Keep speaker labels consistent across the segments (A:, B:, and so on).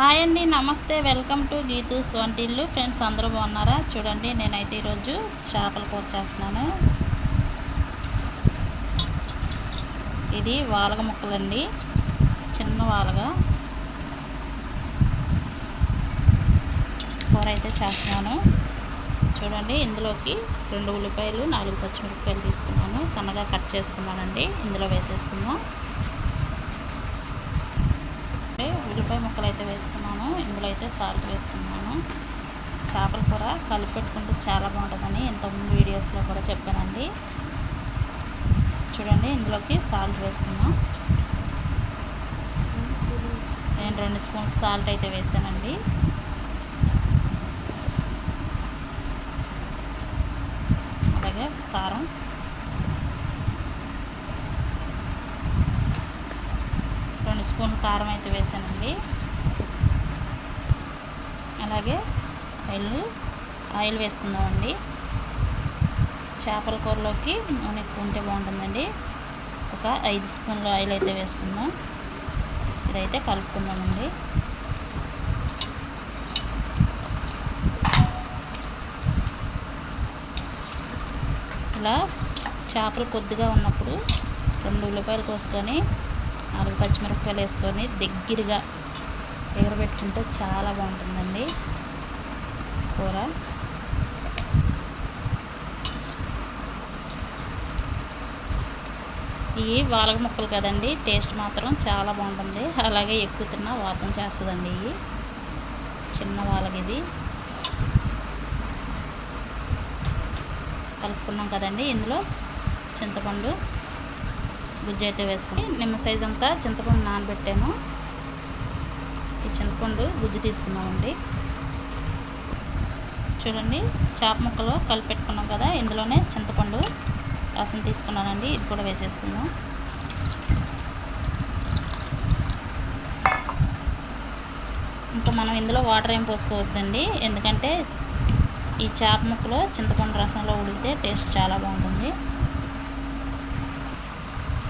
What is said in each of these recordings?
A: Hi అండి నమస్తే welcome to Geethu's వంటిల్లు ఫ్రెండ్స్ అందరూ బాగున్నారా? చూడండి నేనైతే ఈరోజు చేపల కూర చేస్తున్నాను. ఇది వాలగ ముక్కలండి. చిన్న వాలగ. కూర అయితే చేస్తున్నాను. చూడండి ఇందులోకి రెండు ఉల్లిపాయలు నాలుగు పచ్చిమిరపకాయలు తీసుకున్నాను. సన్నగా కట్ చేసుకున్నానండి. ఇందులో వేసేసుకుందాం. ఉల్లిపాయ ముక్కలు అయితే వేసుకున్నాను. ఇందులో అయితే సాల్ట్ వేసుకున్నాను. చేపల కూర కలిపెట్టుకుంటే చాలా బాగుంటుందని ఇంతకుముందు వీడియోస్లో కూడా చెప్పానండి. చూడండి ఇందులోకి సాల్ట్ వేసుకున్నాం. నేను రెండు స్పూన్స్ సాల్ట్ అయితే వేసానండి. అలాగే కారం స్పూన్ కారం అయితే వేసానండి. అలాగే ఆయిల్ ఆయిల్ వేసుకుందామండి. చేపల కూరలోకి నూనె ఎక్కువ ఉంటే బాగుంటుందండి. ఒక ఐదు స్పూన్ల ఆయిల్ అయితే వేసుకుందాం. ఇదైతే కలుపుకుందామండి. ఇలా చేపలు కొద్దిగా ఉన్నప్పుడు రెండు ఉల్లిపాయలు కోసుకొని నాలుగు పచ్చిమిరపకాయలు వేసుకొని దగ్గరగా ఎగరబెట్టుకుంటే చాలా బాగుంటుందండి కూర. ఇవి వాలగ ముక్కలు కదండి టేస్ట్ మాత్రం చాలా బాగుంటుంది. అలాగే ఎక్కువ తిన్నా వాతం చేస్తుందండి ఇవి. చిన్న వాలగది కలుపుకున్నాం కదండి ఇందులో చింతపండు గుజ్జు అయితే వేసుకుని నిమ్మ సైజ్ అంతా చింతపండు నానబెట్టాను. ఈ చింతపండు గుజ్జు తీసుకున్నామండి చూడండి చేప ముక్కలు కలిపి పెట్టుకున్నాం కదా ఇందులోనే చింతపండు రసం తీసుకున్నానండి. ఇది కూడా వేసేసుకున్నాం ఇంకా మనం ఇందులో వాటర్ ఏం పోసుకోవద్దండి. ఎందుకంటే ఈ చేప ముక్కలో చింతపండు రసంలో ఉడికితే టేస్ట్ చాలా బాగుంటుంది.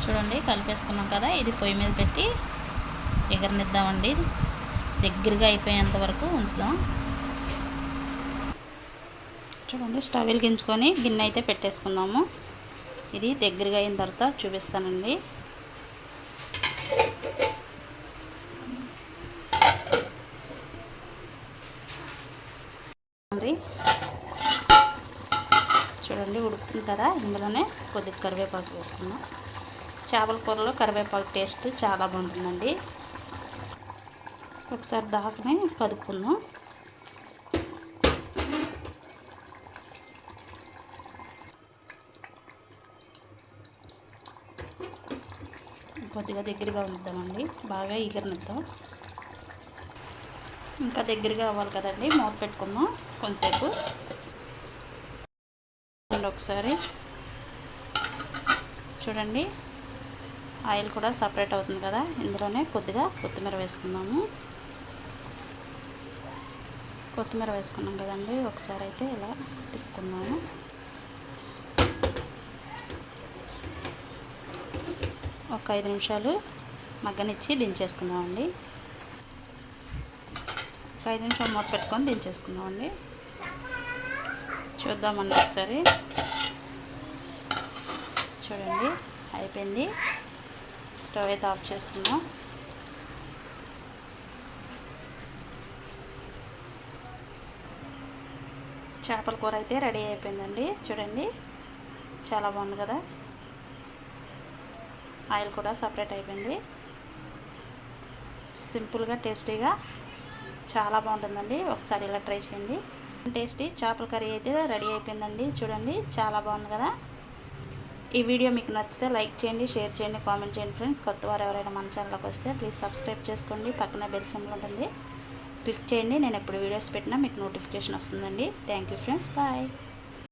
A: చూడండి కలిపేసుకున్నాం కదా ఇది పొయ్యి మీద పెట్టి ఎగరనిద్దామండి. దగ్గరగా అయిపోయేంత వరకు ఉంచుదాం. చూడండి స్టవ్ వెలిగించుకొని గిన్నె అయితే పెట్టేసుకుందాము ఇది దగ్గరగా అయిన తర్వాత చూపిస్తానండి. చూడండి ఉడుకుతుంది కదా ఇందులోనే కొద్దిగా కరివేపాకు వేసుకుందాం. చేపల కూరలో కరివేపాకు టేస్ట్ చాలా బాగుంటుందండి. ఒకసారి దాకనే కదుపుకుందాం కొద్దిగా దగ్గరగా ఉంచుదామండి. బాగా ఈగరనిద్దాం ఇంకా దగ్గరగా అవ్వాలి కదండి. మూత పెట్టుకుందాం కొంతసేపు. ఒకసారి చూడండి. ఆయిల్ కూడా సపరేట్ అవుతుంది కదా. ఇందులోనే కొద్దిగా కొత్తిమీర వేసుకుందాము కొత్తిమీర వేసుకున్నాం కదండి. ఒకసారి అయితే ఇలా తిప్పుకుందాము. ఒక ఐదు నిమిషాలు మగ్గనిచ్చి దించేసుకుందామండి. ఒక ఐదు నిమిషాలు మూత పెట్టుకొని దించేసుకుందామండి. చూద్దామండి ఒకసారి. చూడండి అయిపోయింది. స్టవ్ అయితే ఆఫ్ చేసుకుందాం చేపల కూర అయితే రెడీ అయిపోయిందండి. చూడండి చాలా బాగుంది కదా. ఆయిల్ కూడా సపరేట్ అయిపోయింది. సింపుల్గా టేస్టీగా చాలా బాగుంటుందండి. ఒకసారి ఇలా ట్రై చేయండి. టేస్టీ చేపల కర్రీ అయితే రెడీ అయిపోయిందండి. చూడండి చాలా బాగుంది కదా. ఈ వీడియో మీకు నచ్చితే లైక్ చేయండి షేర్ చేయండి కామెంట్ చేయండి ఫ్రెండ్స్. కొత్త వారు ఎవరైనా మన ఛానల్కి వస్తే ప్లీజ్ సబ్స్క్రైబ్ చేసుకోండి. పక్కన బెల్ సింబల్ ఉంటుంది. క్లిక్ చేయండి. నేను ఎప్పుడు వీడియోస్ పెట్టినా మీకు నోటిఫికేషన్ వస్తుందండి. Thank friends. బాయ్.